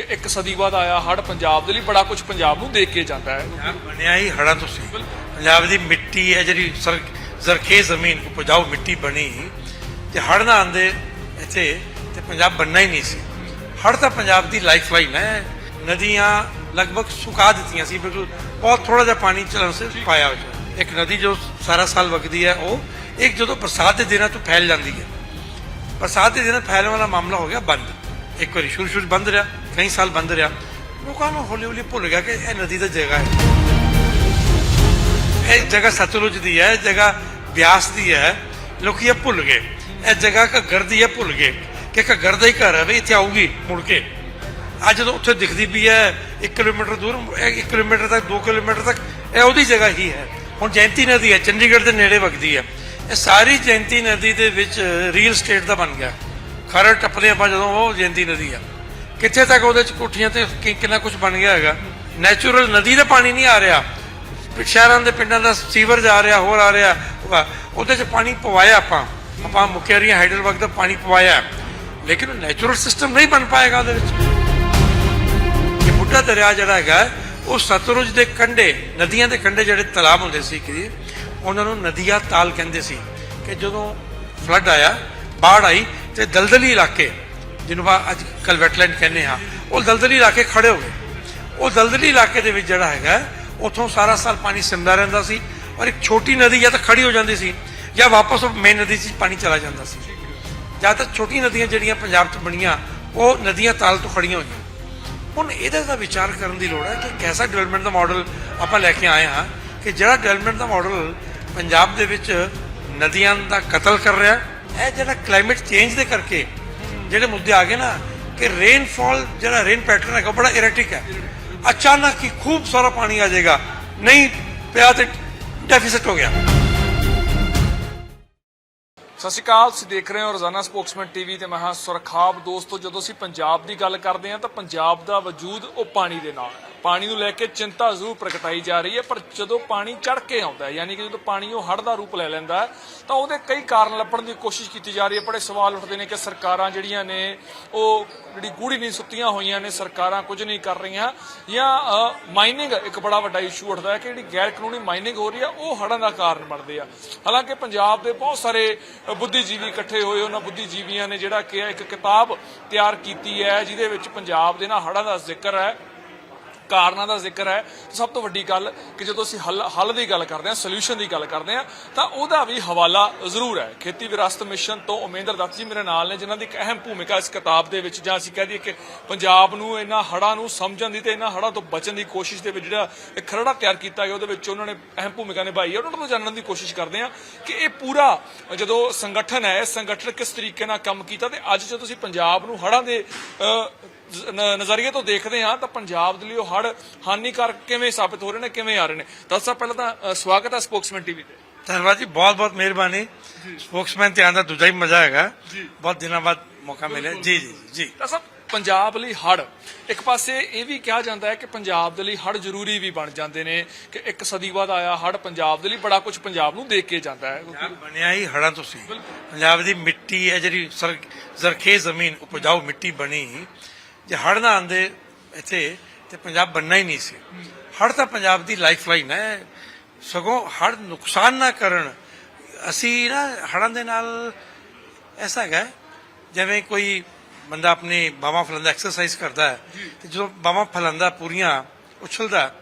ਕਿ ਇੱਕ ਸਦੀ ਬਾਅਦ ਆਇਆ ਹੜ ਪੰਜਾਬ ਦੇ ਲਈ ਬੜਾ ਕੁਝ ਪੰਜਾਬ ਨੂੰ ਦੇਖ ਕੇ ਜਾਂਦਾ ਹੈ। ਬਣਿਆ ਹੀ ਹੜਾਂ ਤੋਂ ਸੀ। ਪੰਜਾਬ ਦੀ ਮਿੱਟੀ ਹੈ ਜਿਹੜੀ ਜ਼ਰਖੇ ਜ਼ਮੀਨ ਉਪਜਾਊ ਮਿੱਟੀ ਬਣੀ। ਤੇ ਹੜ ਨਾ ਆਂਦੇ ਇੱਥੇ ਤੇ ਪੰਜਾਬ ਬਣਨਾ ਹੀ ਨਹੀਂ ਸੀ। ਹੜ ਤਾਂ ਪੰਜਾਬ ਦੀ ਲਾਈਫ ਲਾਈਨ ਹੈ। ਨਦੀਆਂ ਲਗਭਗ ਸੁਕਾ ਦਿੱਤੀਆਂ ਸੀ ਬਿਲਕੁਲ ਬਹੁਤ ਥੋੜਾ ਜਿਹਾ ਪਾਣੀ ਚੱਲਣ ਸੇ ਪਾਇਆ ਇੱਕ ਨਦੀ ਜੋ ਸਾਰਾ ਸਾਲ ਵਗਦੀ ਹੈ ਉਹ ਇੱਕ ਜਦੋਂ ਬਰਸਾਤ ਦੇ ਦਿਨਾਂ ਤੋਂ ਫੈਲ ਜਾਂਦੀ ਹੈ। ਬਰਸਾਤ ਦੇ ਦਿਨਾਂ ਫੈਲਣ ਵਾਲਾ ਮਾਮਲਾ ਹੋ ਗਿਆ ਬੰਦ। ਇੱਕ ਵਾਰੀ ਸ਼ੁਰੂ ਸ਼ੁਰੂ ਬੰਦ ਰਿਹਾ। ਕਈ ਸਾਲ ਬੰਦ ਰਿਹਾ। ਲੋਕਾਂ ਨੂੰ ਹੌਲੀ ਹੌਲੀ ਭੁੱਲ ਗਿਆ ਕਿ ਇਹ ਨਦੀ ਦਾ ਜਗ੍ਹਾ ਹੈ। ਇਹ ਜਗ੍ਹਾ ਸਤਲੁਜ ਦੀ ਹੈ, ਇਹ ਜਗ੍ਹਾ ਬਿਆਸ ਦੀ ਹੈ। ਲੋਕੀ ਇਹ ਭੁੱਲ ਗਏ। ਇਹ ਜਗ੍ਹਾ ਘੱਗਰ ਦੀ ਹੈ, ਭੁੱਲ ਗਏ ਕਿ ਘੱਗਰ ਦਾ ਹੀ ਘਰ ਹੈ ਵੀ ਇੱਥੇ ਆਊਗੀ ਮੁੜ ਕੇ। ਅੱਜ ਜਦੋਂ ਉੱਥੇ ਦਿਖਦੀ ਵੀ ਹੈ 1 ਕਿਲੋਮੀਟਰ ਦੂਰ 1 ਕਿਲੋਮੀਟਰ ਤੱਕ 2 ਕਿਲੋਮੀਟਰ ਤੱਕ, ਇਹ ਉਹਦੀ ਜਗ੍ਹਾ ਹੀ ਹੈ। ਹੁਣ ਜੈਂਤੀ ਨਦੀ ਹੈ, ਚੰਡੀਗੜ੍ਹ ਦੇ ਨੇੜੇ ਵਗਦੀ ਹੈ। ਇਹ ਸਾਰੀ ਜੈਂਤੀ ਨਦੀ ਦੇ ਵਿੱਚ ਰੀਅਲ ਸਟੇਟ ਦਾ ਬਣ ਗਿਆ। ਖਰੜ ਟੱਪਦੇ ਆਪਾਂ ਜਦੋਂ, ਉਹ ਜੈਂਤੀ ਨਦੀ ਆ। ਕਿੱਥੇ ਤੱਕ ਉਹਦੇ ਚ ਕੋਠੀਆਂ ਤੇ ਕਿ- ਕਿੰਨਾ ਕੁਝ ਬਣ ਗਿਆ ਹੈਗਾ? ਨੈਚੁਰਲ ਨਦੀ ਦਾ ਪਾਣੀ ਨਹੀਂ ਆ ਰਿਹਾ। ਸ਼ਹਿਰਾਂ ਦੇ ਪਿੰਡਾਂ ਦਾ ਸੀਵਰਜ ਆ ਰਿਹਾ, ਹੋਰ ਆ ਰਿਹਾ। ਵਾ- ਉਹਦੇ ਚ ਪਾਣੀ ਪਵਾਇਆ ਆਪਾਂ। ਆਪਾਂ ਮੁਕੇਰੀਆਂ ਹਾਈਡਰਵਰਕ ਦਾ ਪਾਣੀ ਪਵਾਇਆ। ਲੇਕਿਨ ਨੈਚੁਰਲ ਸਿਸਟਮ ਨਹੀਂ ਬਣ ਪਾਏਗਾ ਉਹਦੇ ਵਿੱਚ। ਇਹ ਬੁੱਢਾ ਦਰਿਆ ਜਿਹੜਾ ਹੈਗਾ, ਉਹ ਸਤਲੁਜ ਦੇ ਕੰਢੇ, ਨਦੀਆਂ ਦੇ ਕੰਢੇ ਜਿਹੜੇ ਤਲਾਬ ਹੁੰਦੇ ਸੀ ਕਿ ਉਹਨਾਂ ਨੂੰ ਨਦੀਆਂ ਤਾਲ ਕਹਿੰਦੇ ਸੀ ਕਿ ਜਦੋਂ ਫਲੱਡ ਆਇਆ, ਬਾੜ ਆਈ ਤੇ ਦਲਦਲੀ ਇਲਾਕੇ ਜਿਹਨੂੰ ਆਪਾਂ ਅੱਜ ਕੱਲ ਵੈਟਲੈਂਡ ਕਹਿੰਦੇ ਹਾਂ ਉਹ ਦਲਦਲੀ ਇਲਾਕੇ ਖੜੇ ਹੋ ਗਏ। ਉਹ ਦਲਦਲੀ ਇਲਾਕੇ ਦੇ ਵਿੱਚ ਜਿਹੜਾ ਹੈਗਾ ਉੱਥੋਂ ਸਾਰਾ ਸਾਲ ਪਾਣੀ ਸਿੰਦਾ ਰਹਿੰਦਾ ਸੀ ਔਰ ਇੱਕ ਛੋਟੀ ਨਦੀ ਜਾਂ ਤਾਂ ਖੜੀ ਹੋ ਜਾਂਦੀ ਸੀ ਜਾਂ ਵਾਪਸ ਉਹ ਮੇਨ ਨਦੀ 'ਚ ਪਾਣੀ ਚਲਾ ਜਾਂਦਾ ਸੀ। ਜਾਂ ਤਾਂ ਛੋਟੀ ਨਦੀਆਂ ਜਿਹੜੀਆਂ ਪੰਜਾਬ 'ਚ ਬਣੀਆਂ ਉਹ ਨਦੀਆਂ ਤਾਲ ਤੋਂ ਖੜੀਆਂ ਹੋਈਆਂ। ਹੁਣ ਇਹਦੇ ਦਾ ਵਿਚਾਰ ਕਰਨ ਦੀ ਲੋੜ ਹੈ ਕਿ ਕੈਸਾ ਡਿਵੈਲਪਮੈਂਟ ਦਾ ਮਾਡਲ ਆਪਾਂ ਲੈ ਕੇ ਆਏ ਹਾਂ ਕਿ ਜਿਹੜਾ ਡਿਵੈਲਪਮੈਂਟ ਦਾ ਮਾਡਲ ਪੰਜਾਬ ਦੇ ਵਿੱਚ ਨਦੀਆਂ ਦਾ ਕਤਲ ਕਰ ਰਿਹਾ ਹੈ, ਇਹ ਜਿਹੜਾ ਕਲਾਈਮੇਟ ਚੇਂਜ ਦੇ ਕਰਕੇ ਜਿਹੜੇ ਮੁੱਦੇ ਆ ਗਏ ਨਾ, ਕਿ ਰੇਨਫਾਲ ਜਿਹੜਾ ਰੇਨ ਪੈਟਰਨ ਹੈਗਾ ਬੜਾ ਇਰੈਟਿਕ ਹੈ। ਅਚਾਨਕ ਹੀ ਖੂਬ ਸਾਰਾ ਪਾਣੀ ਆ ਜਾਏਗਾ। ਨਹੀਂ, ਪਿਆ ਤੇ ਡੈਫਿਸਿਟ ਹੋ ਗਿਆ। ਸਤਿ ਸ਼੍ਰੀ ਅਕਾਲ, ਤੁਸੀਂ ਦੇਖ ਰਹੇ ਹੋ ਰੋਜ਼ਾਨਾ ਸਪੋਕਸਮੈਨ ਟੀਵੀ ਤੇ ਮੈਂ ਹਾਂ ਸੁਰਖਾਬ। ਦੋਸਤੋ, ਜਦੋਂ ਅਸੀਂ ਪੰਜਾਬ ਦੀ ਗੱਲ ਕਰਦੇ ਹਾਂ, ਤਾਂ ਪੰਜਾਬ ਦਾ ਵਜੂਦ ਉਹ ਪਾਣੀ ਦੇ ਨਾਲ ਹੈ। ਪਾਣੀ ਨੂੰ ਲੈ ਕੇ ਚਿੰਤਾ ਜ਼ਰੂਰ ਪ੍ਰਗਟਾਈ ਜਾ ਰਹੀ ਹੈ, ਪਰ ਜਦੋਂ ਪਾਣੀ ਚੜ ਕੇ ਆਉਂਦਾ ਹੈ, ਯਾਨੀ ਕਿ ਜਦੋਂ ਪਾਣੀ ਉਹ ਹੜ੍ਹ ਦਾ ਰੂਪ ਲੈ ਲੈਂਦਾ ਤਾਂ ਉਹਦੇ ਕਈ ਕਾਰਨ ਲੱਭਣ ਦੀ ਕੋਸ਼ਿਸ਼ ਕੀਤੀ ਜਾ ਰਹੀ ਹੈ। ਬੜੇ ਸਵਾਲ ਉੱਠਦੇ ਨੇ ਕਿ ਸਰਕਾਰਾਂ ਜਿਹੜੀਆਂ ਨੇ, ਉਹ ਜਿਹੜੀ ਗੂੜੀ ਨਹੀਂ ਸੁੱਤੀਆਂ ਹੋਈਆਂ ਨੇ, ਸਰਕਾਰਾਂ ਕੁਝ ਨਹੀਂ ਕਰ ਰਹੀਆਂ। ਜਾਂ ਮਾਈਨਿੰਗ ਇੱਕ ਬੜਾ ਵੱਡਾ ਇਸ਼ੂ ਉੱਠਦਾ ਹੈ ਕਿ ਜਿਹੜੀ ਗੈਰ ਕਾਨੂੰਨੀ ਮਾਈਨਿੰਗ ਹੋ ਰਹੀ ਆ ਉਹ ਹੜ੍ਹਾਂ ਦਾ ਕਾਰਨ ਬਣਦੇ ਆ। ਹਾਲਾਂਕਿ ਪੰਜਾਬ ਦੇ ਬਹੁਤ ਸਾਰੇ ਬੁੱਧੀਜੀਵੀ ਇਕੱਠੇ ਹੋਏ ਉਹਨਾਂ ਬੁੱਧੀਜੀਵੀਆਂ ਨੇ ਜਿਹੜਾ ਕਿ ਇੱਕ ਕਿਤਾਬ ਤਿਆਰ ਕੀਤੀ ਹੈ, ਜਿਹਦੇ ਵਿੱਚ ਪੰਜਾਬ ਦੇ ਨਾ ਹੜ੍ਹਾਂ ਦਾ ਜ਼ਿਕਰ ਹੈ। ਕਾਰਨਾਂ ਦਾ ਜ਼ਿਕਰ ਹੈ। ਸਭ ਤੋਂ ਵੱਡੀ ਗੱਲ ਕਿ ਜਦੋਂ ਅਸੀਂ ਹੱਲ ਹੱਲ ਦੀ ਗੱਲ ਕਰਦੇ ਹਾਂ ਸੋਲੂਸ਼ਨ ਦੀ ਗੱਲ ਕਰਦੇ ਹਾਂ, ਤਾਂ ਉਹਦਾ ਵੀ ਹਵਾਲਾ ਜ਼ਰੂਰ ਹੈ। ਖੇਤੀ ਵਿਰਾਸਤ ਮਿਸ਼ਨ ਤੋਂ ਉਮੇਂਦਰ ਦੱਤ ਜੀ ਮੇਰੇ ਨਾਲ ਨੇ, ਜਿਨ੍ਹਾਂ ਦੀ ਇੱਕ ਅਹਿਮ ਭੂਮਿਕਾ ਇਸ ਕਿਤਾਬ ਦੇ ਵਿੱਚ, ਜਾਂ ਅਸੀਂ ਕਹਿ ਦਈਏ ਕਿ ਪੰਜਾਬ ਨੂੰ ਇਹਨਾਂ ਹੜ੍ਹਾਂ ਨੂੰ ਸਮਝਣ ਦੀ ਤੇ ਇਹਨਾਂ ਹੜ੍ਹਾਂ ਤੋਂ ਬਚਣ ਦੀ ਕੋਸ਼ਿਸ਼ ਦੇ ਵਿੱਚ ਜਿਹੜਾ ਇੱਕ ਖਰੜਾ ਤਿਆਰ ਕੀਤਾ ਗਿਆ, ਉਹਦੇ ਵਿੱਚ ਉਹਨਾਂ ਨੇ ਅਹਿਮ ਭੂਮਿਕਾ ਨਿਭਾਈ ਹੈ। ਉਹਨਾਂ ਤੋਂ ਜਾਣਨ ਦੀ ਕੋਸ਼ਿਸ਼ ਕਰਦੇ ਹਾਂ ਕਿ ਇਹ ਪੂਰਾ ਜਦੋਂ ਸੰਗਠਨ ਹੈ ਸੰਗਠਨ ਕਿਸ ਤਰੀਕੇ ਨਾਲ ਕੰਮ ਕੀਤਾ ਤੇ ਅੱਜ ਜਦੋਂ ਤੁਸੀਂ ਪੰਜਾਬ ਨੂੰ ਹੜ੍ਹਾਂ ਦੇ ਨਜ਼ਰੀਏ ਤੋਂ ਦੇਖਦੇ ਹਾਂ ਤਾਂ ਪੰਜਾਬ ਦੇ ਲਈ ਉਹ ਹੜ ਹਾਨੀਕਾਰਕ ਕਿਵੇਂ ਸਾਬਿਤ ਹੋ ਰਹੇ ਨੇ ਕਿਵੇਂ ਆ ਰਹੇ ਨੇ। ਦੱਸ ਸਾਹਿਬ ਪਹਿਲਾਂ ਤਾਂ ਸਵਾਗਤ ਹੈ ਸਪੋਕਸਮੈਨ ਟੀਵੀ ਤੇ। ਧੰਨਵਾਦ ਜੀ ਬਹੁਤ ਬਹੁਤ ਮਿਹਰਬਾਨੀ। ਸਪੋਕਸਮੈਨ ਤੇ ਆਉਣ ਦਾ ਦੂਜਾ ਹੀ ਮਜ਼ਾ ਹੈਗਾ। ਬਹੁਤ ਦਿਨਾਂ ਬਾਅਦ ਮੌਕਾ ਮਿਲਿਆ। ਜੀ ਜੀ ਜੀ। ਤਾਂ ਸਭ ਪੰਜਾਬ ਲਈ ਹੜ ਇੱਕ ਪਾਸੇ ਇਹ ਵੀ ਕਿਹਾ ਜਾਂਦਾ ਹੈ ਕਿ ਪੰਜਾਬ ਦੇ ਲਈ ਹੜ ਜ਼ਰੂਰੀ ਵੀ ਬਣ ਜਾਂਦੇ ਨੇ ਕਿ ਇੱਕ ਸਦੀ ਬਾਅਦ ਆਇਆ ਹੜ ਪੰਜਾਬ ਦੇ ਲਈ ਬੜਾ ਕੁਝ ਪੰਜਾਬ ਨੂੰ ਦੇਖ ਕੇ ਜਾਂਦਾ ਹੈ। ਬਣਿਆ ਹੀ ਹੜਾਂ ਤੋਂ ਸੀ। ਪੰਜਾਬ ਦੀ ਮਿੱਟੀ ਹੈ ਜਿਹੜੀ ਜ਼ਰਖੇ ਜ਼ਮੀਨ ਉਪਜਾਊ ਮਿੱਟੀ ਬਣੀ। ਜੇ ਹੜ ਨਾ ਆਂਦੇ ਇੱਥੇ ਤੇ ਪੰਜਾਬ ਬਣਨਾ ਹੀ ਨਹੀਂ ਸੀ। ਹੜ ਤਾਂ ਪੰਜਾਬ ਦੀ ਲਾਈਫ ਲਾਈਨ ਹੈ। ਸਗੋਂ ਹੜ ਨੁਕਸਾਨ ਨਾ ਕਰਨ ਅਸੀਂ ਨਾ ਹੜਾਂ ਦੇ ਨਾਲ ਐਸਾ ਹੈਗਾ ਜਿਵੇਂ ਕੋਈ ਬੰਦਾ ਆਪਣੀ ਬਾਹਾਂ ਫਲਾਉਂਦਾ ਐਕਸਰਸਾਈਜ਼ ਕਰਦਾ ਹੈ ਤੇ ਜਦੋਂ ਬਾਹਾਂ ਫਲਾਉਂਦਾ ਪੂਰੀਆਂ ਉਛਲਦਾ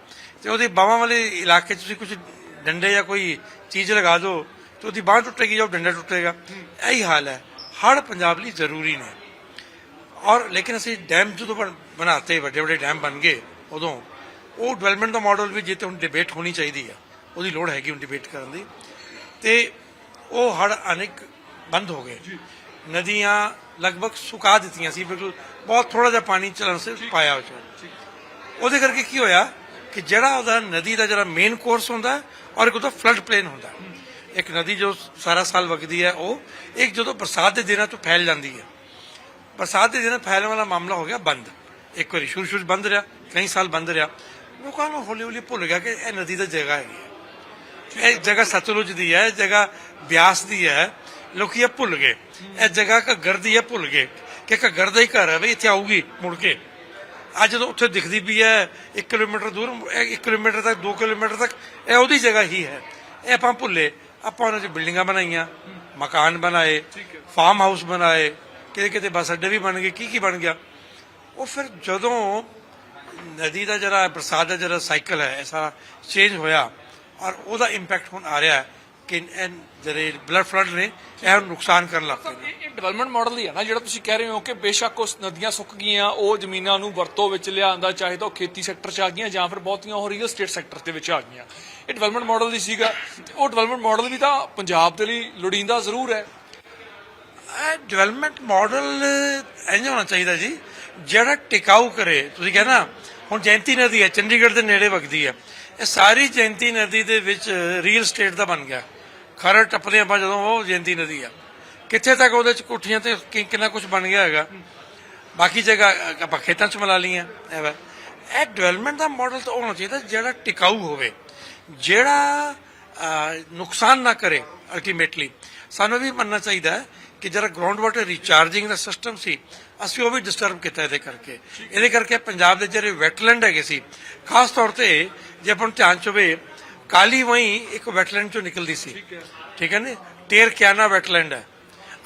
ਤੇ ਉਹਦੀ ਬਾਹਾਂ ਵਾਲੇ ਇਲਾਕੇ 'ਚ ਤੁਸੀਂ ਕੁਝ ਡੰਡੇ ਜਾਂ ਕੋਈ ਚੀਜ਼ ਲਗਾ ਦਿਓ ਤੇ ਉਹਦੀ ਬਾਹ ਟੁੱਟੇਗੀ ਜਾਂ ਡੰਡਾ ਟੁੱਟੇਗਾ। ਇਹੀ ਹਾਲ ਹੈ। ਹੜ ਪੰਜਾਬ ਲਈ ਜ਼ਰੂਰੀ ਨੇ। ਔਰ ਲੇਕਿਨ ਅਸੀਂ ਡੈਮ ਜਦੋਂ ਬਣ- ਬਣਾਤੇ ਵੱਡੇ ਵੱਡੇ ਡੈਮ ਬਣ ਗਏ ਉਦੋਂ ਉਹ ਡਿਵੈਲਪਮੈਂਟ ਦਾ ਮਾਡਲ ਵੀ ਜਿੱਤੇ ਹੁਣ ਡਿਬੇਟ ਹੋਣੀ ਚਾਹੀਦੀ ਆ ਉਹਦੀ ਲੋੜ ਹੈਗੀ ਹੁਣ ਡਿਬੇਟ ਕਰਨ ਦੀ। ਤੇ ਉਹ ਹੜ ਅਨੇਕ ਬੰਦ ਹੋ ਗਏ। ਨਦੀਆਂ ਲਗਭਗ ਸੁਕਾ ਦਿੱਤੀਆਂ ਸੀ ਬਿਲਕੁਲ ਬਹੁਤ ਥੋੜਾ ਜਿਹਾ ਪਾਣੀ ਚੱਲਣ ਸੇ ਪਾਇਆ ਹੋ ਚੁੱਕਾ ਉਹਦੇ ਕਰਕੇ ਕੀ ਹੋਇਆ ਕਿ ਜਿਹੜਾ ਉਹਦਾ ਨਦੀ ਦਾ ਜਿਹੜਾ ਮੇਨ ਕੋਰਸ ਹੁੰਦਾ ਔਰ ਇੱਕ ਉਹਦਾ ਫਲੱਡ ਪਲੇਨ ਹੁੰਦਾ। ਇੱਕ ਨਦੀ ਜੋ ਸਾਰਾ ਸਾਲ ਵਗਦੀ ਹੈ ਉਹ ਇੱਕ ਜਦੋਂ ਬਰਸਾਤ ਦੇ ਦਿਨਾਂ ਤੋਂ ਫੈਲ ਜਾਂਦੀ ਹੈ ਬਰਸਾਤ ਦੇ ਦਿਨਾਂ ਫੈਲਣ ਵਾਲਾ ਮਾਮਲਾ ਹੋ ਗਿਆ ਬੰਦ। ਇੱਕ ਵਾਰੀ ਸ਼ੁਰੂ ਸ਼ੁਰੂ ਬੰਦ ਰਿਹਾ ਕਈ ਸਾਲ ਬੰਦ ਰਿਹਾ। ਲੋਕਾਂ ਨੂੰ ਹੌਲੀ ਹੌਲੀ ਭੁੱਲ ਗਿਆ ਕਿ ਇਹ ਨਦੀ ਦਾ ਜਗ੍ਹਾ ਹੈ। ਇਹ ਜਗ੍ਹਾ ਸਤਲੁਜ ਦੀ ਹੈ ਇਹ ਜਗ੍ਹਾ ਬਿਆਸ ਦੀ ਹੈ। ਲੋਕੀ ਇਹ ਭੁੱਲ ਗਏ। ਇਹ ਜਗ੍ਹਾ ਘੱਗਰ ਦੀ ਹੈ ਭੁੱਲ ਗਏ ਕਿ ਘੱਗਰ ਦਾ ਹੀ ਘਰ ਹੈ ਵੀ ਇੱਥੇ ਆਊਗੀ ਮੁੜ ਕੇ। ਅੱਜ ਜਦੋਂ ਉੱਥੇ ਦਿਖਦੀ ਵੀ ਹੈ 1 ਕਿਲੋਮੀਟਰ ਦੂਰ 1 ਕਿਲੋਮੀਟਰ ਤੱਕ 2 ਕਿਲੋਮੀਟਰ ਤੱਕ ਇਹ ਉਹਦੀ ਜਗ੍ਹਾ ਹੀ ਹੈ। ਇਹ ਆਪਾਂ ਭੁੱਲੇ। ਆਪਾਂ ਉਹਨਾਂ 'ਚ ਬਿਲਡਿੰਗਾਂ ਬਣਾਈਆਂ ਮਕਾਨ ਬਣਾਏ ਫਾਰਮ ਹਾਊਸ ਬਣਾਏ ਕਿਤੇ ਕਿਤੇ ਬੱਸ ਅੱਡੇ ਵੀ ਬਣ ਗਏ ਕੀ ਕੀ ਬਣ ਗਿਆ? ਉਹ ਫਿਰ ਜਦੋਂ ਨਦੀ ਦਾ ਜਿਹੜਾ ਬਰਸਾਤ ਦਾ ਜਿਹੜਾ ਸਾਈਕਲ ਹੈ, ਇਹ ਸਾਰਾ ਚੇਂਜ ਹੋਇਆ ਔਰ ਉਹਦਾ ਇੰਪੈਕਟ ਹੁਣ ਆ ਰਿਹਾ ਹੈ ਕਿ ਇਹ ਜਿਹੜੇ ਬਲੱਡ ਫਲੱਡ ਨੇ, ਇਹ ਨੁਕਸਾਨ ਕਰਨ ਲੱਗ ਪਏ ਨੇ। ਇਹ ਡਿਵੈਲਪਮੈਂਟ ਮਾਡਲ ਹੀ ਹੈ ਨਾ, ਜਿਹੜਾ ਤੁਸੀਂ ਕਹਿ ਰਹੇ ਹੋ ਕਿ ਬੇਸ਼ੱਕ ਉਸ ਨਦੀਆਂ ਸੁੱਕ ਗਈਆਂ, ਉਹ ਜ਼ਮੀਨਾਂ ਨੂੰ ਵਰਤੋਂ ਵਿੱਚ ਲਿਆਂਦਾ, ਚਾਹੇ ਤਾਂ ਉਹ ਖੇਤੀ ਸੈਕਟਰ 'ਚ ਆ ਗਈਆਂ ਜਾਂ ਫਿਰ ਬਹੁਤੀਆਂ ਉਹ ਰੀਅਲ ਸਟੇਟ ਸੈਕਟਰ ਦੇ ਵਿੱਚ ਆ ਗਈਆਂ। ਇਹ ਡਿਵੈਲਪਮੈਂਟ ਮਾਡਲ ਹੀ ਸੀਗਾ। ਉਹ ਡਿਵੈਲਪਮੈਂਟ ਮਾਡਲ ਵੀ ਤਾਂ ਪੰਜਾਬ ਦੇ ਲਈ ਲੋੜੀਂਦਾ ਜ਼ਰੂਰ ਹੈ। ਡਿਵੈਲਪਮੈਂਟ ਮਾਡਲ ਇੰਜ ਹੋਣਾ ਚਾਹੀਦਾ ਜੀ, ਜਿਹੜਾ ਟਿਕਾਊ ਕਰੇ। ਤੁਸੀਂ ਕਹਿੰਦਾ ਹੁਣ ਜੈਂਤੀ ਨਦੀ ਹੈ, ਚੰਡੀਗੜ੍ਹ ਦੇ ਨੇੜੇ ਵਗਦੀ ਹੈ। ਇਹ ਸਾਰੀ ਜੈਂਤੀ ਨਦੀ ਦੇ ਵਿੱਚ ਰੀਅਲ ਸਟੇਟ ਦਾ ਬਣ ਗਿਆ। ਖਰੜ ਟੱਪਦੇ ਆਪਾਂ ਜਦੋਂ ਉਹ ਜੈਂਤੀ ਨਦੀ ਆ। ਕਿੱਥੇ ਤੱਕ ਉਹਦੇ ਚ ਕੋਠੀਆਂ ਤੇ ਕਿੰਨਾ ਕੁਝ ਬਣ ਗਿਆ ਹੈਗਾ। ਬਾਕੀ ਜਗ੍ਹਾ ਆਪਾਂ ਖੇਤਾਂ ਚ ਮਿਲਾ ਲਈਆਂ, ਇਹ ਵਾ। ਇਹ ਡਿਵੈਲਪਮੈਂਟ ਦਾ ਮਾਡਲ ਤਾਂ ਹੋਣਾ ਚਾਹੀਦਾ, ਜਿਹੜਾ ਟਿਕਾਊ ਹੋਵੇ। ਜਿਹੜਾ ਨੁਕਸਾਨ ਨਾ ਕਰੇ ਅਲਟੀਮੇਟਲੀ ਸਾਨੂੰ ਵੀ ਮੰਨਣਾ ਚਾਹੀਦਾ ਕਿ ਜਿਹੜਾ ਗਰਾਊਂਡ ਵਾਟਰ ਰੀਚਾਰਜਿੰਗ ਦਾ ਸਿਸਟਮ ਸੀ ਅਸੀਂ ਉਹ ਵੀ ਡਿਸਟਰਬ ਕੀਤਾ ਇਹਦੇ ਕਰਕੇ। ਇਹਦੇ ਕਰਕੇ ਪੰਜਾਬ ਦੇ ਜਿਹੜੇ ਵੈਟਲੈਂਡ ਹੈਗੇ ਸੀ ਖਾਸ ਤੌਰ ਤੇ ਜੇ ਆਪਾਂ ਧਿਆਨ ਚ ਹੋਵੇ ਕਾਲੀ ਵਹੀਂ ਇੱਕ ਵੈਟਲੈਂਡ ਚੋਂ ਨਿਕਲਦੀ ਸੀ। ਠੀਕ ਹੈ। ਨੇ? ਟੇਰ ਕਿਆਨਾ ਵੈਟਲੈਂਡ ਹੈ।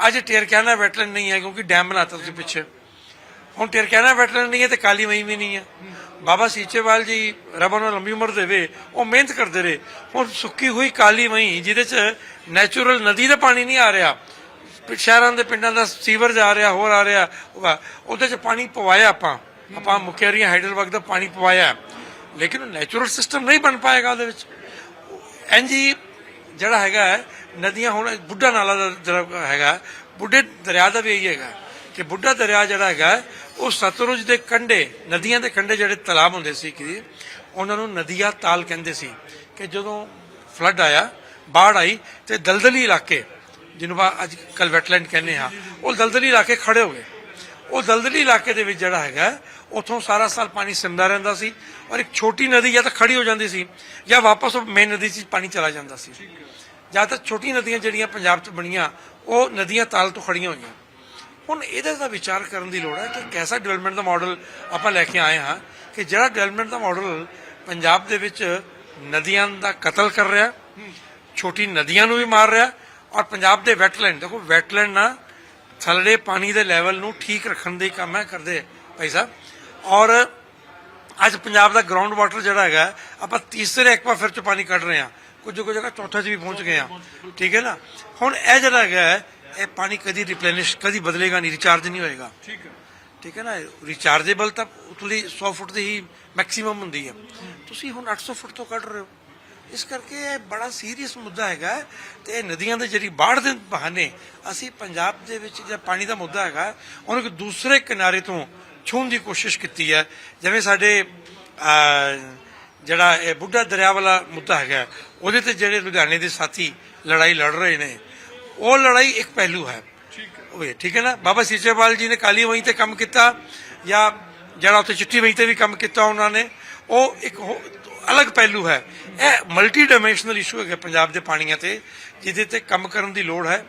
ਅੱਜ ਟੇਰ ਕਿਆਨਾ ਵੈਟਲੈਂਡ ਨਹੀਂ ਹੈ ਕਿਉਂਕਿ ਡੈਮ ਬਣਾਤਾ ਤੁਸੀਂ ਪਿੱਛੇ। ਹੁਣ ਟਿਰਕਾਨਾ ਵੈਟਰਨ ਨਹੀਂ ਹੈ ਤੇ ਕਾਲੀ ਮਈ ਵੀ ਨਹੀਂ ਹੈ। ਬਾਬਾ ਸੀਚੇਵਾਲ ਜੀ ਰੱਬ ਨੂੰ ਲੰਬੀ ਉਮਰ ਦੇਵੇ ਉਹ ਮਿਹਨਤ ਕਰਦੇ ਰਹੇ। ਹੁਣ ਸੁੱਕੀ ਹੋਈ ਕਾਲੀ ਮਈ ਜਿਹਦੇ ਚ ਨੈਚੁਰਲ ਨਦੀ ਦਾ ਪਾਣੀ ਨਹੀਂ ਆ ਰਿਹਾ ਸ਼ਹਿਰਾਂ ਦੇ ਪਿੰਡਾਂ ਦਾ ਸੀਵਰਜ ਆ ਰਿਹਾ, ਹੋਰ ਆ ਰਿਹਾ ਉਹਦੇ ਚ ਪਾਣੀ ਪਵਾਇਆ ਆਪਾਂ। ਆਪਾਂ ਮੁਕੇਰੀਆਂ ਹਾਈਡਲਬਰਗ ਦਾ ਪਾਣੀ ਪਵਾਇਆ। ਲੇਕਿਨ ਨੈਚੁਰਲ ਸਿਸਟਮ ਨਹੀਂ ਬਣ ਪਾਏਗਾ ਉਹਦੇ ਵਿੱਚ। ਐਨਜੀ ਜਿਹੜਾ ਹੈਗਾ, ਨਦੀਆਂ ਹੁਣ ਬੁੱਢਾ ਨਾਲਾ ਦਾ ਜਿਹੜਾ ਹੈਗਾ, ਬੁੱਢੇ ਦਰਿਆ ਦਾ ਵੀ ਇਹੀ ਹੈਗਾ ਕਿ ਬੁੱਢਾ ਦਰਿਆ ਜਿਹੜਾ ਹੈਗਾ, ਉਹ ਸਤਲੁਜ ਦੇ ਕੰਢੇ, ਨਦੀਆਂ ਦੇ ਕੰਢੇ ਜਿਹੜੇ ਤਲਾਬ ਹੁੰਦੇ ਸੀ ਕਿ ਉਹਨਾਂ ਨੂੰ ਨਦੀਆਂ ਤਾਲ ਕਹਿੰਦੇ ਸੀ ਕਿ ਜਦੋਂ ਫਲੱਡ ਆਇਆ, ਬਾੜ ਆਈ ਤੇ ਦਲਦਲੀ ਇਲਾਕੇ ਜਿਹਨੂੰ ਆਪਾਂ ਅੱਜ ਕੱਲ ਵੈਟਲੈਂਡ ਕਹਿੰਦੇ ਹਾਂ, ਉਹ ਦਲਦਲੀ ਇਲਾਕੇ ਖੜੇ ਹੋ ਗਏ। ਉਹ ਦਲਦਲੀ ਇਲਾਕੇ ਦੇ ਵਿੱਚ ਜਿਹੜਾ ਹੈਗਾ, ਉੱਥੋਂ ਸਾਰਾ ਸਾਲ ਪਾਣੀ ਸਿੰਦਾ ਰਹਿੰਦਾ ਸੀ ਔਰ ਇੱਕ ਛੋਟੀ ਨਦੀ ਜਾਂ ਤਾਂ ਖੜੀ ਹੋ ਜਾਂਦੀ ਸੀ ਜਾਂ ਵਾਪਸ ਉਹ ਮੇਨ ਨਦੀ 'ਚ ਪਾਣੀ ਚਲਾ ਜਾਂਦਾ ਸੀ। ਜਾਂ ਤਾਂ ਛੋਟੀ ਨਦੀਆਂ ਜਿਹੜੀਆਂ ਪੰਜਾਬ 'ਚ ਬਣੀਆਂ, ਉਹ ਨਦੀਆਂ ਤਾਲ ਤੋਂ ਖੜੀਆਂ ਹੋਈਆਂ। ਹੁਣ ਇਹਦੇ ਦਾ ਵਿਚਾਰ ਕਰਨ ਦੀ ਲੋੜ ਹੈ ਕਿ ਕੈਸਾ ਡਿਵੈਲਪਮੈਂਟ ਦਾ ਮਾਡਲ ਆਪਾਂ ਲੈ ਕੇ ਆਏ ਹਾਂ ਕਿ ਜਿਹੜਾ ਡਿਵੈਲਪਮੈਂਟ ਦਾ ਮਾਡਲ ਪੰਜਾਬ ਦੇ ਵਿੱਚ ਨਦੀਆਂ ਦਾ ਕਤਲ ਕਰ ਰਿਹਾ, ਛੋਟੀ ਨਦੀਆਂ ਨੂੰ ਵੀ ਮਾਰ ਰਿਹਾ ਔਰ ਪੰਜਾਬ ਦੇ ਵੈਟਲੈਂਡ ਦੇਖੋ ਵੈਟਲੈਂਡ ਨਾ ਥੱਲੜੇ ਪਾਣੀ ਦੇ ਲੈਵਲ ਨੂੰ ਠੀਕ ਰੱਖਣ ਦੇ ਕੰਮ ਹੈ ਕਰਦੇ ਭਾਈ ਸਾਹਿਬ। ਔਰ ਅੱਜ ਪੰਜਾਬ ਦਾ ਗਰਾਊਂਡ ਵਾਟਰ ਜਿਹੜਾ ਹੈਗਾ ਆਪਾਂ ਤੀਸਰੇ ਐਕਵਾਫਰ ਚ ਪਾਣੀ ਕੱਢ ਰਹੇ ਹਾਂ। ਕੁਝ ਕੁਝ ਜਗ੍ਹਾ ਚੌਥਾ ਚ ਵੀ ਪਹੁੰਚ ਗਏ ਹਾਂ। ਠੀਕ ਹੈ ਨਾ? ਹੁਣ ਇਹ ਜਿਹੜਾ ਹੈਗਾ ਇਹ ਪਾਣੀ ਕਦੀ ਰਿਪਲੇਨਿਸ਼ ਕਦੀ ਬਦਲੇਗਾ ਨਹੀਂ ਰਿਚਾਰਜ ਨਹੀਂ ਹੋਏਗਾ। ਠੀਕ ਹੈ। ਠੀਕ ਹੈ ਨਾ? ਰਿਚਾਰਜੇਬਲ ਤਾਂ ਉਤਲੀ 100 ਫੁੱਟ ਦੀ ਹੀ ਮੈਕਸਿਮਮ ਹੁੰਦੀ ਹੈ। ਤੁਸੀਂ ਹੁਣ 800 ਫੁੱਟ ਤੋਂ ਕੱਢ ਰਹੇ ਹੋ। ਇਸ ਕਰਕੇ ਇਹ ਬੜਾ ਸੀਰੀਅਸ ਮੁੱਦਾ ਹੈਗਾ ਤੇ ਇਹ ਨਦੀਆਂ ਦੇ ਜਿਹੜੀ ਬਾੜ ਦੇ ਬਹਾਨੇ ਅਸੀਂ ਪੰਜਾਬ ਦੇ ਵਿੱਚ ਜਿਹੜਾ ਪਾਣੀ ਦਾ ਮੁੱਦਾ ਹੈਗਾ ਉਹਨੂੰ ਇੱਕ ਦੂਸਰੇ ਕਿਨਾਰੇ ਤੋਂ ਛੂਹਣ ਦੀ ਕੋਸ਼ਿਸ਼ ਕੀਤੀ ਹੈ। ਜਿਵੇਂ ਸਾਡੇ ਜਿਹੜਾ ਇਹ ਬੁੱਢਾ ਦਰਿਆ ਵਾਲਾ ਮੁੱਦਾ ਹੈਗਾ ਉਹਦੇ ਤੇ ਜਿਹੜੇ ਲੁਧਿਆਣੇ ਦੇ ਸਾਥੀ ਲੜਾਈ ਲੜ ਰਹੇ ਨੇ ਉਹ ਲੜਾਈ ਇੱਕ ਪਹਿਲੂ ਹੈ। ਹੋਏ ਠੀਕ ਹੈ ਨਾ? ਬਾਬਾ ਸੀਚੇਵਾਲ ਜੀ ਨੇ ਕਾਲੀ ਵਹੀਂ ਤੇ ਕੰਮ ਕੀਤਾ ਜਾਂ ਜਿਹੜਾ ਉੱਥੇ ਚਿੱਟੀ ਵਹੀਂ ਤੇ ਵੀ ਕੰਮ ਕੀਤਾ ਉਹਨਾਂ ਨੇ ਉਹ ਇੱਕ ਅਲੱਗ ਪਹਿਲੂ ਹੈ। ਇਹ ਮਲਟੀ ਡਾਈਮੈਂਸ਼ਨਲ ਇਸ਼ੂ ਹੈਗਾ ਪੰਜਾਬ ਦੇ ਪਾਣੀਆਂ ਤੇ, ਜਿਹਦੇ ਤੇ ਕੰਮ ਕਰਨ ਦੀ ਲੋੜ ਹੈ।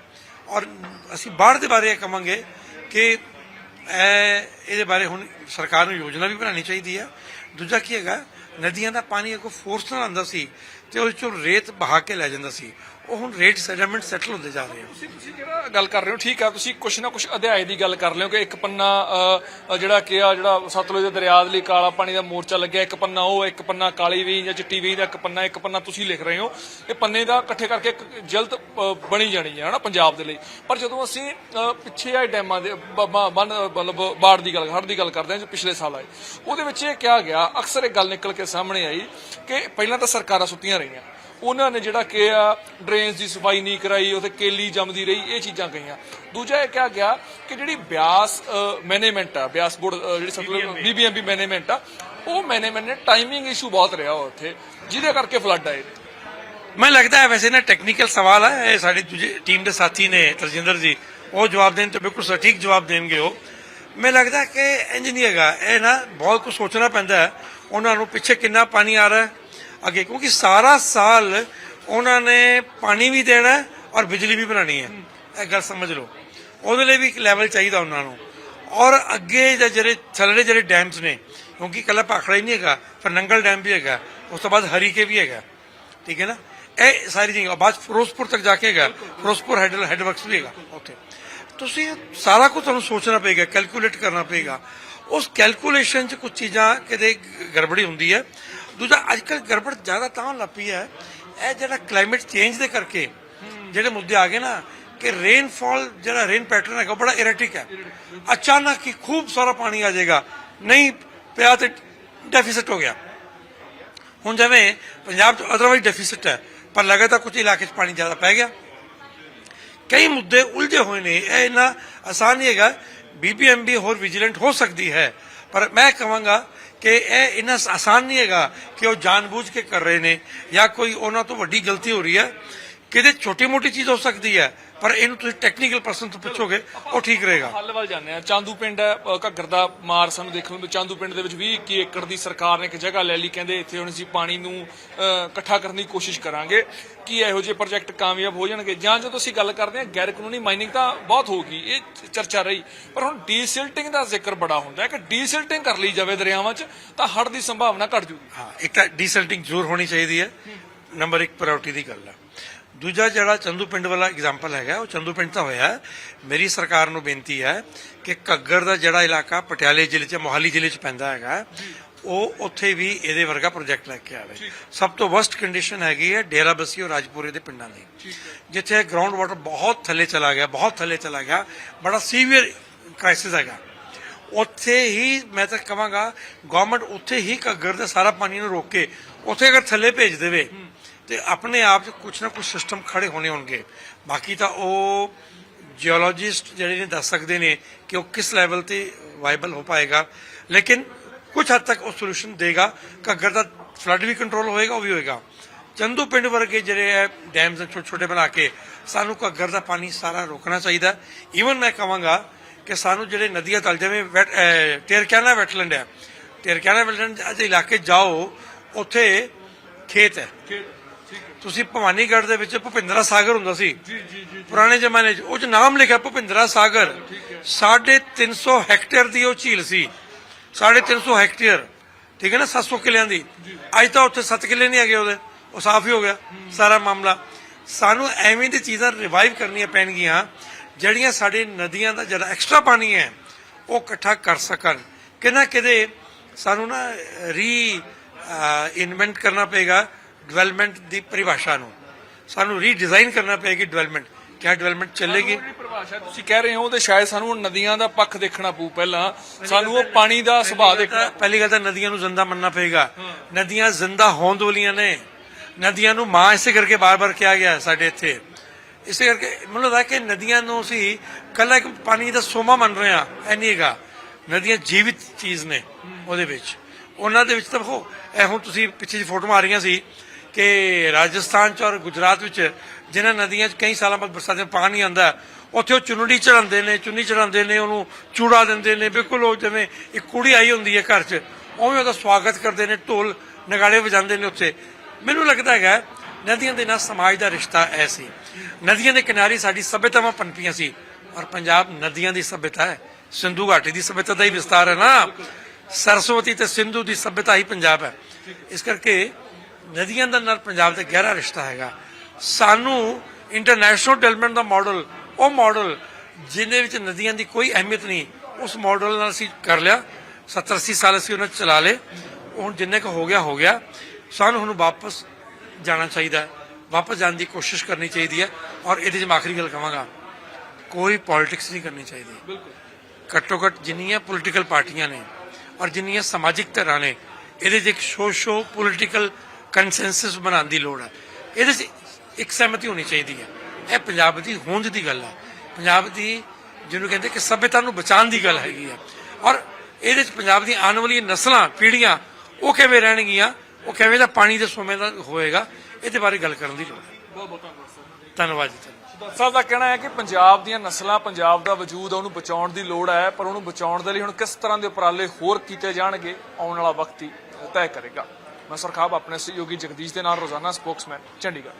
ਔਰ ਅਸੀਂ ਬਾੜ ਦੇ ਬਾਰੇ ਇਹ ਕਵਾਂਗੇ ਕਿ ਇਹ, ਇਹਦੇ ਬਾਰੇ ਹੁਣ ਸਰਕਾਰ ਨੂੰ ਯੋਜਨਾ ਵੀ ਬਣਾਉਣੀ ਚਾਹੀਦੀ ਹੈ। ਦੂਜਾ ਕੀ ਹੈਗਾ ਨਦੀਆਂ ਦਾ ਪਾਣੀ ਅਗੋ ਫੋਰਸ ਨਾਲ ਆਉਂਦਾ ਸੀ ਤੇ ਉਹਦੇ ਚੋਂ ਰੇਤ ਬਹਾ ਕੇ ਲੈ ਜਾਂਦਾ ਸੀ। ਉਹ ਹੁਣ ਰੇਟ ਸੈਟਲਮੈਂਟ ਸੈਟਲ ਹੁੰਦੇ ਜਾ ਰਹੇ ਹਨ ਤੁਸੀਂ ਤੁਸੀਂ ਜਿਹੜਾ ਗੱਲ ਕਰ ਰਹੇ ਹੋ? ਠੀਕ ਆ ਤੁਸੀਂ ਕੁਛ ਨਾ ਕੁਛ ਅਧਿਆਏ ਦੀ ਗੱਲ ਕਰ ਲਿਓ ਕਿ ਇੱਕ ਪੰਨਾ ਅ, ਅ, ਜਿਹੜਾ ਕਿ ਆ ਜਿਹੜਾ ਸਤਲੁਜ ਦੇ ਦਰਿਆ ਦੇ ਲਈ ਕਾਲਾ ਪਾਣੀ ਦਾ ਮੋਰਚਾ ਲੱਗਿਆ ਇੱਕ ਪੰਨਾ ਉਹ ਇੱਕ ਪੰਨਾ ਕਾਲੀ ਵੀ ਜਾਂ ਚਿੱਟੀ ਵੀ ਦਾ ਇੱਕ ਪੰਨਾ ਇੱਕ ਪੰਨਾ ਤੁਸੀਂ ਲਿਖ ਰਹੇ ਹੋ। ਇਹ ਪੰਨੇ ਦਾ ਇਕੱਠੇ ਕਰਕੇ ਇੱਕ ਜਲਦ ਅ, ਬਣੀ ਜਾਣੀ ਹੈ ਹਨਾ ਪੰਜਾਬ ਦੇ ਲਈ। ਪਰ ਜਦੋਂ ਅਸੀਂ ਅ, ਪਿੱਛੇ ਆਏ ਡੈਮਾਂ ਦੇ ਬ- ਬ- ਬੰਨ ਮਤਲਬ ਬਾੜ ਦੀ ਗੱਲ ਹੜ ਦੀ ਗੱਲ ਕਰਦੇ ਹਾਂ ਜੋ ਪਿਛਲੇ ਸਾਲ ਆਏ ਉਹਦੇ ਵਿੱਚ ਇਹ ਕਿਹਾ ਗਿਆ ਅਕਸਰ ਇਹ ਗੱਲ ਨਿਕਲ ਕੇ ਸਾਹਮਣੇ ਆਈ ਕਿ ਪਹਿਲਾਂ ਤਾਂ ਸਰਕਾਰਾਂ ਸੁੱਤੀਆਂ ਰਹੀਆਂ। ਉਹਨਾਂ ਨੇ ਜਿਹੜਾ ਕਿ ਆ ਡਰੇਨਸ ਦੀ ਸਫ਼ਾਈ ਨਹੀਂ ਕਰਾਈ ਉਥੇ ਕੇਲੀ ਜੰਮਦੀ ਰਹੀ ਇਹ ਚੀਜ਼ਾਂ ਕਹੀਆਂ। ਦੂਜਾ ਇਹ ਕਿਹਾ ਗਿਆ ਕਿ ਜਿਹੜੀ ਬਿਆਸ ਮੈਨੇਜਮੈਂਟ ਆ ਬਿਆਸ ਬੋਰਡ ਜਿਹੜੀ ਸਤਲੁਜ ਬੀਬੀਐਮਬੀ ਮੈਨੇਜਮੈਂਟ ਆ ਉਹ ਮੈਨੇਜਮੈਂਟ ਨੇ ਟਾਈਮਿੰਗ ਇਸ਼ੂ ਬਹੁਤ ਰਿਹਾ ਉੱਥੇ ਜਿਹਦੇ ਕਰਕੇ ਫਲੱਡ ਆਏ। ਮੈਂ ਲੱਗਦਾ ਹੈ ਵੈਸੇ ਨਾ ਟੈਕਨੀਕਲ ਸਵਾਲ ਹੈ ਇਹ ਸਾਡੀ ਟੀਮ ਦੇ ਸਾਥੀ ਨੇ ਤਰਜਿੰਦਰ ਜੀ ਉਹ ਜਵਾਬ ਦੇਣ ਤੇ ਬਿਲਕੁਲ ਸਟੀਕ ਜਵਾਬ ਦੇਣਗੇ ਉਹ। ਮੈਨੂੰ ਲੱਗਦਾ ਕਿ ਇੰਜ ਨਹੀਂ ਹੈਗਾ। ਇਹ ਨਾ ਬਹੁਤ ਕੁਝ ਸੋਚਣਾ ਪੈਂਦਾ ਹੈ। ਉਹਨਾਂ ਨੂੰ ਪਿੱਛੇ ਕਿੰਨਾ ਪਾਣੀ ਆ ਰਿਹਾ ਅੱਗੇ, ਕਿਉਂਕਿ ਸਾਰਾ ਸਾਲ ਉਹਨਾਂ ਨੇ ਪਾਣੀ ਵੀ ਦੇਣਾ ਔਰ ਬਿਜਲੀ ਵੀ ਬਣਾਣੀ ਹੈ। ਇਹ ਗੱਲ ਸਮਝ ਲਓ। ਉਹਦੇ ਲਈ ਵੀ ਇੱਕ ਲੈਵਲ ਚਾਹੀਦਾ ਉਹਨਾਂ ਨੂੰ। ਔਰ ਅੱਗੇ ਜਿਹੜੇ ਥੱਲੇ ਜਿਹੜੇ ਡੈਮਸ ਨੇ, ਕਿਉਂਕਿ ਕੱਲਾ ਭਾਖੜਾ ਹੀ ਨਹੀਂ ਹੈਗਾ ਫਿਰ ਨੰਗਲ ਡੈਮ ਵੀ ਹੈਗਾ, ਉਸ ਤੋਂ ਬਾਅਦ ਹਰੀਕੇ ਵੀ ਹੈਗਾ। ਠੀਕ ਹੈ ਨਾ? ਇਹ ਸਾਰੀ ਚੀਜ਼ਾਂ ਬਾਅਦ ਫਿਰੋਜ਼ਪੁਰ ਤੱਕ ਜਾ ਕੇ ਹੈਗਾ। ਫਿਰੋਜ਼ਪੁਰ ਹੈਡ ਹੈਡਵਰਕਸ ਵੀ ਹੈਗਾ। ਉੱਥੇ ਤੁਸੀਂ ਸਾਰਾ ਕੁਝ ਤੁਹਾਨੂੰ ਸੋਚਣਾ ਪਏਗਾ ਕੈਲਕੂਲੇਟ ਕਰਨਾ ਪਏਗਾ। ਉਸ ਕੈਲਕੂਲੇਸ਼ਨ 'ਚ ਕੁਝ ਚੀਜ਼ਾਂ ਕਿਤੇ ਗੜਬੜੀ ਹੁੰਦੀ ਹੈ। ਦੂਜਾ ਅੱਜਕੱਲ ਗੜਬੜ ਜ਼ਿਆਦਾ ਤਾਂ ਲੱਪੀ ਹੈ, ਇਹ ਜਿਹੜਾ ਕਲਾਈਮੇਟ ਚੇਂਜ ਦੇ ਕਰਕੇ ਜਿਹੜੇ ਮੁੱਦੇ ਆ ਗਏ ਨਾ, ਕਿ ਰੇਨਫਾਲ ਜਿਹੜਾ ਰੇਨ ਪੈਟਰਨ ਹੈਗਾ, ਉਹ ਬੜਾ ਇਰੈਟਿਕ ਹੈ। ਅਚਾਨਕ ਹੀ ਖੂਬ ਸਾਰਾ ਪਾਣੀ ਆ ਜਾਏਗਾ। ਨਹੀਂ, ਪਿਆ ਤੇ ਡੈਫਿਸਿਟ ਹੋ ਗਿਆ। ਹੁਣ ਜਿਵੇਂ ਪੰਜਾਬ 'ਚ ਅਦਰਵਾਈਜ਼ ਡੈਫਿਸਿਟ ਹੈ, ਪਰ ਲਗਾਤਾਰ ਕੁਝ ਇਲਾਕੇ 'ਚ ਪਾਣੀ ਜ਼ਿਆਦਾ ਪੈ ਗਿਆ। ਕਈ ਮੁੱਦੇ ਉਲਝੇ ਹੋਏ ਨੇ। ਇਹ ਇੰਨਾ ਆਸਾਨ ਨਹੀਂ ਹੈਗਾ। ਬੀਬੀਐਮਬੀ ਹੋਰ ਵਿਜੀਲੈਂਟ ਹੋ ਸਕਦੀ ਹੈ। ਪਰ ਮੈਂ ਕਹਾਂਗਾ ਕਿ ਇਹ ਇੰਨਾ ਆਸਾਨ ਨਹੀਂ ਹੈਗਾ ਕਿ ਉਹ ਜਾਣਬੁੱਝ ਕੇ ਕਰ ਰਹੇ ਨੇ ਜਾਂ ਕੋਈ ਉਹਨਾਂ ਤੋਂ ਵੱਡੀ ਗਲਤੀ ਹੋ ਰਹੀ ਹੈ। ਕਿਤੇ ਛੋਟੀ ਮੋਟੀ ਚੀਜ਼ ਹੋ ਸਕਦੀ ਹੈ ਪਰ ਇਹਨੂੰ ਤੁਸੀਂ ਟੈਕਨੀਕਲ ਪਰਸਨ ਤੋਂ ਪੁੱਛੋਗੇ ਉਹ ਠੀਕ ਰਹੇਗਾ। ਹੱਲ ਵੱਲ ਜਾਂਦੇ ਆ ਚਾਂਦੂ ਪਿੰਡ ਹੈ ਅ, ਘੱਗਰ ਦਾ ਮਾਰ ਸਾਨੂੰ ਦੇਖਣ ਨੂੰ। ਚਾਂਦੂ ਪਿੰਡ ਦੇ ਵਿੱਚ 20 21 ਏਕੜ ਦੀ ਸਰਕਾਰ ਨੇ ਇੱਕ ਜਗ੍ਹਾ ਲੈ ਲਈ ਕਹਿੰਦੇ ਇੱਥੇ ਹੁਣ ਅਸੀਂ ਪਾਣੀ ਨੂੰ ਅ, ਇਕੱਠਾ ਕਰਨ ਦੀ ਕੋਸ਼ਿਸ਼ ਕਰਾਂਗੇ ਕੀ ਇਹੋ ਜਿਹੇ ਪ੍ਰੋਜੈਕਟ ਕਾਮਯਾਬ ਹੋ ਜਾਣਗੇ। ਜਾਂ ਜਦੋਂ ਅਸੀਂ ਗੱਲ ਕਰਦੇ ਹਾਂ ਗੈਰ ਕਾਨੂੰਨੀ ਮਾਈਨਿੰਗ ਤਾਂ ਬਹੁਤ ਹੋਊਗੀ ਇਹ ਚਰਚਾ ਰਹੀ। ਪਰ ਹੁਣ ਡੀਸਿਲਟਿੰਗ ਦਾ ਜ਼ਿਕਰ ਬੜਾ ਹੁੰਦਾ ਹੈ ਕਿ ਡੀਸਿਲਟਿੰਗ ਕਰ ਲਈ ਜਾਵੇ ਦਰਿਆਵਾਂ 'ਚ ਤਾਂ ਹੜ੍ਹ ਦੀ ਸੰਭਾਵਨਾ ਘਟ ਜੂਗੀ। ਹਾਂ ਇੱਕ ਤਾਂ ਡੀਸੈਲਟਿੰਗ ਜ਼ਰੂਰ ਹੋਣੀ ਚਾਹੀਦੀ ਹੈ। ਨੰਬਰ 1 ਪ੍ਰਾਇੋਰਟੀ ਦੀ ਗੱਲ ਹੈ। ਦੂਜਾ ਜਿਹੜਾ ਚੰਦੂ ਪਿੰਡ ਵਾਲਾ ਐਗਜ਼ਾਮਪਲ ਹੈਗਾ ਉਹ ਚੰਦੂ ਪਿੰਡ ਤਾਂ ਹੋਇਆ। ਮੇਰੀ ਸਰਕਾਰ ਨੂੰ ਬੇਨਤੀ ਹੈ ਕਿ ਘੱਗਰ ਦਾ ਜਿਹੜਾ ਇਲਾਕਾ ਪਟਿਆਲੇ ਜ਼ਿਲ੍ਹੇ 'ਚ ਮੋਹਾਲੀ ਜ਼ਿਲ੍ਹੇ 'ਚ ਪੈਂਦਾ ਹੈਗਾ ਉਹ ਉੱਥੇ ਵੀ ਇਹਦੇ ਵਰਗਾ ਪ੍ਰੋਜੈਕਟ ਲੈ ਕੇ ਆਵੇ। ਸਭ ਤੋਂ ਵਰਸਟ ਕੰਡੀਸ਼ਨ ਹੈਗੀ ਹੈ ਡੇਰਾ ਬੱਸੀ ਔਰ ਰਾਜਪੁਰੇ ਦੇ ਪਿੰਡਾਂ ਦੀ। ਜਿੱਥੇ ਗਰਾਊਂਡ ਵਾਟਰ ਬਹੁਤ ਥੱਲੇ ਚਲਾ ਗਿਆ ਬਹੁਤ ਥੱਲੇ ਚਲਾ ਗਿਆ ਬੜਾ ਸੀਵੀਅਰ ਕ੍ਰਾਈਸਿਸ ਹੈਗਾ। ਉੱਥੇ ਹੀ ਮੈਂ ਤਾਂ ਕਹਾਂਗਾ ਗਵਰਨਮੈਂਟ ਉੱਥੇ ਹੀ ਘੱਗਰ ਦੇ ਸਾਰਾ ਪਾਣੀ ਨੂੰ ਰੋਕ ਕੇ ਉੱਥੇ ਅਗਰ ਥੱਲੇ ਭੇਜ ਦੇਵੇ ਤੇ ਆਪਣੇ ਆਪ 'ਚ ਕੁਝ ਨਾ ਕੁਝ ਸਿਸਟਮ ਖੜੇ ਹੋਣੇ ਹੋਣਗੇ। ਬਾਕੀ ਤਾਂ ਉਹ ਜੀਓਲੋਜਿਸਟ ਜਿਹੜੇ ਨੇ ਦੱਸ ਸਕਦੇ ਨੇ ਕਿ ਉਹ ਕਿਸ ਲੈਵਲ ਤੇ ਵਾਇਬਲ ਹੋ ਪਾਏਗਾ। ਲੇਕਿਨ ਕੁਝ ਹੱਦ ਤੱਕ ਉਹ ਸੋਲੂਸ਼ਨ ਦੇਗਾ। ਘੱਗਰ ਦਾ ਫਲੱਡ ਵੀ ਕੰਟਰੋਲ ਹੋਏਗਾ, ਉਹ ਵੀ ਹੋਏਗਾ। ਚੰਦੂ ਪਿੰਡ ਵਰਗੇ ਜਿਹੜੇ ਹੈ ਡੈਮਸ ਛੋਟੇ ਛੋਟੇ ਬਣਾ ਕੇ, ਸਾਨੂੰ ਘੱਗਰ ਦਾ ਪਾਣੀ ਸਾਰਾ ਰੋਕਣਾ ਚਾਹੀਦਾ। ਈਵਨ ਮੈਂ ਕਹਾਂਗਾ ਕਿ ਸਾਨੂੰ ਜਿਹੜੇ ਨਦੀਆਂ ਤਲ ਜਿਵੇਂ ਵੈਟ ਵੈਟਲੈਂਡ ਹੈ ਟੇਰਕਿਆਨਾ ਵੈਟਲੈਂਡ ਦੇ ਇਲਾਕੇ ਜਾਓ, ਉੱਥੇ ਖੇਤ ਹੈ। ਤੁਸੀਂ ਭਵਾਨੀਗੜ੍ਹ ਦੇ ਵਿੱਚ ਭੁਪਿੰਦਰਾ ਸਾਗਰ ਹੁੰਦਾ ਸੀ। ਜੀ ਜੀ ਜੀ ਪੁਰਾਣੇ ਜ਼ਮਾਨੇ 'ਚ ਉਹ 'ਚ ਨਾਮ ਲਿਖਿਆ ਭੁਪਿੰਦਰਾ ਸਾਗਰ। 350 ਹੈਕਟੇਅਰ ਦੀ ਉਹ ਝੀਲ ਸੀ। 350 ਹੈਕਟੇਅਰ। ਠੀਕ ਹੈ ਨਾ 700 ਕਿੱਲਿਆਂ ਦੀ। ਅੱਜ ਤਾਂ ਉੱਥੇ 7 ਕਿੱਲੇ ਨਹੀਂ ਹੈਗੇ ਉਹਦੇ। ਉਹ ਸਾਫ਼ ਹੀ ਹੋ ਗਿਆ ਸਾਰਾ ਮਾਮਲਾ। ਸਾਨੂੰ ਐਵੇਂ ਦੀ ਚੀਜ਼ਾਂ ਰਿਵਾਈਵ ਕਰਨੀਆਂ ਪੈਣਗੀਆਂ ਜਿਹੜੀਆਂ ਸਾਡੇ ਨਦੀਆਂ ਦਾ ਜਿਹੜਾ ਐਕਸਟਰਾ ਪਾਣੀ ਹੈ ਉਹ ਇਕੱਠਾ ਕਰ ਸਕਣ। ਕਿਨਾ ਕਿਤੇ ਸਾਨੂੰ ਨਾ ਰੀ ਇਨਵੈਂਟ ਕਰਨਾ ਪਏਗਾ। ਡਿਵੈਲਪਮੈਂਟ ਦੀ ਪਰਿਭਾਸ਼ਾ ਨੂੰ। ਸਾਨੂੰ ਰੀਡਿਜ਼ਾਈਨ ਕਰਨਾ ਪਏਗੀ ਡਿਵੈਲਪਮੈਂਟ ਕਿਆ ਡਿਵੈਲਪਮੈਂਟ ਚੱਲੇਗੀ? ਪਰਿਭਾਸ਼ਾ ਤੁਸੀਂ ਕਹਿ ਰਹੇ ਹੋ ਤੇ ਸ਼ਾਇਦ ਸਾਨੂੰ ਹੁਣ ਨਦੀਆਂ ਦਾ ਪੱਖ ਦੇਖਣਾ ਪਊ ਪਹਿਲਾਂ। ਸਾਨੂੰ ਉਹ ਪਾਣੀ ਦਾ ਸੁਭਾਅ ਦੇਖਣਾ। ਪਹਿਲੀ ਗੱਲ ਤਾਂ ਨਦੀਆਂ ਨੂੰ ਜ਼ਿੰਦਾ ਮੰਨਣਾ ਪਏਗਾ। ਨਦੀਆਂ ਜ਼ਿੰਦਾ ਹੋਂਦ ਵਾਲੀਆਂ ਨੇ। ਨਦੀਆਂ ਨੂੰ ਮਾਂ ਇਸੇ ਕਰਕੇ ਬਾਰ-ਬਾਰ ਕਿਹਾ ਗਿਆ ਸਾਡੇ ਇੱਥੇ। ਇਸੇ ਕਰਕੇ ਮੈਨੂੰ ਲੱਗਦਾ ਕਿ ਨਦੀਆਂ ਨੂੰ ਅਸੀਂ ਕੱਲਾ ਇੱਕ ਪਾਣੀ ਦਾ ਸੋਮਾ ਮੰਨ ਰਹੇ ਹਾਂ। ਐ ਨਹੀਂ ਹੈਗਾ। ਨਦੀਆਂ ਜੀਵਿਤ ਚੀਜ਼ ਨੇ ਉਹਦੇ ਵਿੱਚ। ਉਹਨਾਂ ਦੇ ਵਿੱਚ ਤਾਂ ਦੇਖੋ ਇਹ ਹੁਣ ਤੁਸੀਂ ਪਿੱਛੇ ਜੀ ਫੋਟੋਆਂ ਆ ਰਹੀਆਂ ਸੀ। ਕਿ ਰਾਜਸਥਾਨ ਚ ਔਰ ਗੁਜਰਾਤ ਵਿੱਚ ਜਿਨ੍ਹਾਂ ਨਦੀਆਂ 'ਚ ਕਈ ਸਾਲਾਂ ਬਾਅਦ ਬਰਸਾਤਾਂ 'ਚ ਪਾਣੀ ਆਉਂਦਾ, ਉੱਥੇ ਉਹ ਚੁੰਨੜੀ ਚੜਾਉਂਦੇ ਨੇ, ਚੁੰਨੀ ਚੜਾਉਂਦੇ ਨੇ, ਉਹਨੂੰ ਚੂੜਾ ਦਿੰਦੇ ਨੇ। ਬਿਲਕੁਲ ਉਹ ਜਿਵੇਂ ਇੱਕ ਕੁੜੀ ਆਈ ਹੁੰਦੀ ਹੈ ਘਰ 'ਚ, ਉਵੇਂ ਉਹਦਾ ਸਵਾਗਤ ਕਰਦੇ ਨੇ, ਢੋਲ ਨਗਾੜੇ ਵਜਾਉਂਦੇ ਨੇ ਉੱਥੇ। ਮੈਨੂੰ ਲੱਗਦਾ ਹੈਗਾ, ਨਦੀਆਂ ਦੇ ਨਾਲ ਸਮਾਜ ਦਾ ਰਿਸ਼ਤਾ ਐ ਸੀ। ਨਦੀਆਂ ਦੇ ਕਿਨਾਰੇ ਸਾਡੀ ਸਭਿਅਤਾਵਾਂ ਪਨਪੀਆਂ ਸੀ, ਔਰ ਪੰਜਾਬ ਨਦੀਆਂ ਦੀ ਸਭਿਅਤਾ ਹੈ, ਸਿੰਧੂ ਘਾਟੀ ਦੀ ਸਭਿਅਤਾ ਦਾ ਹੀ ਵਿਸਤਾਰ ਹੈ ਨਾ। ਸਰਸਵਤੀ ਤੇ ਸਿੰਧੂ ਦੀ ਸਭਿਅਤਾ ਹੀ ਪੰਜਾਬ ਹੈ। ਇਸ ਕਰਕੇ ਨਦੀਆਂ ਦਾ ਨਾਲ ਪੰਜਾਬ ਦਾ ਗਹਿਰਾ ਰਿਸ਼ਤਾ ਹੈਗਾ। ਸਾਨੂੰ ਇੰਟਰਨੈਸ਼ਨਲ ਡਿਵੈਲਪਮੈਂਟ ਦਾ ਮਾਡਲ ਉਹ ਮਾਡਲ ਜਿਹਦੇ ਵਿੱਚ ਨਦੀਆਂ ਦੀ ਕੋਈ ਅਹਿਮੀਅਤ ਨਹੀਂ ਉਸ ਮਾਡਲ ਨਾਲ ਅਸੀਂ ਕਰ ਲਿਆ। 70 80 ਸਾਲ ਅਸੀਂ ਉਹਨਾਂ ਚਲਾ ਲਏ। ਹੁਣ ਜਿੰਨੇ ਕੁ ਹੋ ਗਿਆ ਹੋ ਗਿਆ। ਸਾਨੂੰ ਹੁਣ ਵਾਪਸ ਜਾਣਾ ਚਾਹੀਦਾ ਵਾਪਸ ਜਾਣ ਦੀ ਕੋਸ਼ਿਸ਼ ਕਰਨੀ ਚਾਹੀਦੀ ਹੈ ਔਰ ਇਹਦੇ 'ਚ ਮੈਂ ਆਖਰੀ ਗੱਲ ਕਹਾਂਗਾ ਕੋਈ ਪੋਲਿਟਿਕਸ ਨਹੀਂ ਕਰਨੀ ਚਾਹੀਦੀ। ਬਿਲਕੁਲ। ਘੱਟੋ ਘੱਟ ਜਿੰਨੀਆਂ ਪੋਲੀਟੀਕਲ ਪਾਰਟੀਆਂ ਨੇ ਔਰ ਜਿੰਨੀਆਂ ਸਮਾਜਿਕ ਧਿਰਾਂ ਨੇ ਇਹਦੇ 'ਚ ਇੱਕ ਸੋਸ਼ੋ ਪੋਲੀਟੀਕਲ ਕੰਸੈਂਸਸ ਬਣਾਉਣ ਦੀ ਲੋੜ ਹੈ। ਇਹਦੇ 'ਚ ਇੱਕ ਸਹਿਮਤੀ ਹੋਣੀ ਚਾਹੀਦੀ ਹੈ। ਇਹ ਪੰਜਾਬ ਦੀ ਹੋਂਦ ਦੀ ਗੱਲ ਹੈ। ਪੰਜਾਬ ਦੀ ਜਿਹਨੂੰ ਕਹਿੰਦੇ ਕਿ ਸਭਿਅਤਾ ਨੂੰ ਬਚਾਉਣ ਦੀ ਗੱਲ ਹੈਗੀ ਹੈ। ਔਰ ਇਹਦੇ 'ਚ ਪੰਜਾਬ ਦੀਆਂ ਆਉਣ ਵਾਲੀਆਂ ਨਸਲਾਂ ਪੀੜ੍ਹੀਆਂ ਉਹ ਕਿਵੇਂ ਰਹਿਣਗੀਆਂ ਉਹ ਕਿਵੇਂ ਦਾ ਪਾਣੀ ਦੇ ਸੋਮੇ ਦਾ ਹੋਏਗਾ ਇਹਦੇ ਬਾਰੇ ਗੱਲ ਕਰਨ ਦੀ ਲੋੜ ਹੈ। ਬਹੁਤ ਬਹੁਤ ਧੰਨਵਾਦ ਜੀ ਡਾਕਟਰ ਸਾਹਿਬ ਦਾ ਕਹਿਣਾ ਹੈ ਕਿ ਪੰਜਾਬ ਦੀਆਂ ਨਸਲਾਂ ਪੰਜਾਬ ਦਾ ਵਜੂਦ ਆ, ਉਹਨੂੰ ਬਚਾਉਣ ਦੀ ਲੋੜ ਹੈ ਪਰ ਉਹਨੂੰ ਬਚਾਉਣ ਦੇ ਲਈ ਹੁਣ ਕਿਸ ਤਰ੍ਹਾਂ ਦੇ ਉਪਰਾਲੇ ਹੋਰ ਕੀਤੇ ਜਾਣਗੇ ਆਉਣ ਵਾਲਾ ਵਕਤ ਹੀ ਤੈਅ ਕਰੇਗਾ। ਮੈਂ ਸਰਖਾਬ ਆਪਣੇ ਸਹਿਯੋਗੀ ਜਗਦੀਸ਼ ਦੇ ਨਾਲ ਰੋਜ਼ਾਨਾ ਸਪੋਕਸਮੈਨ ਚੰਡੀਗੜ੍ਹ।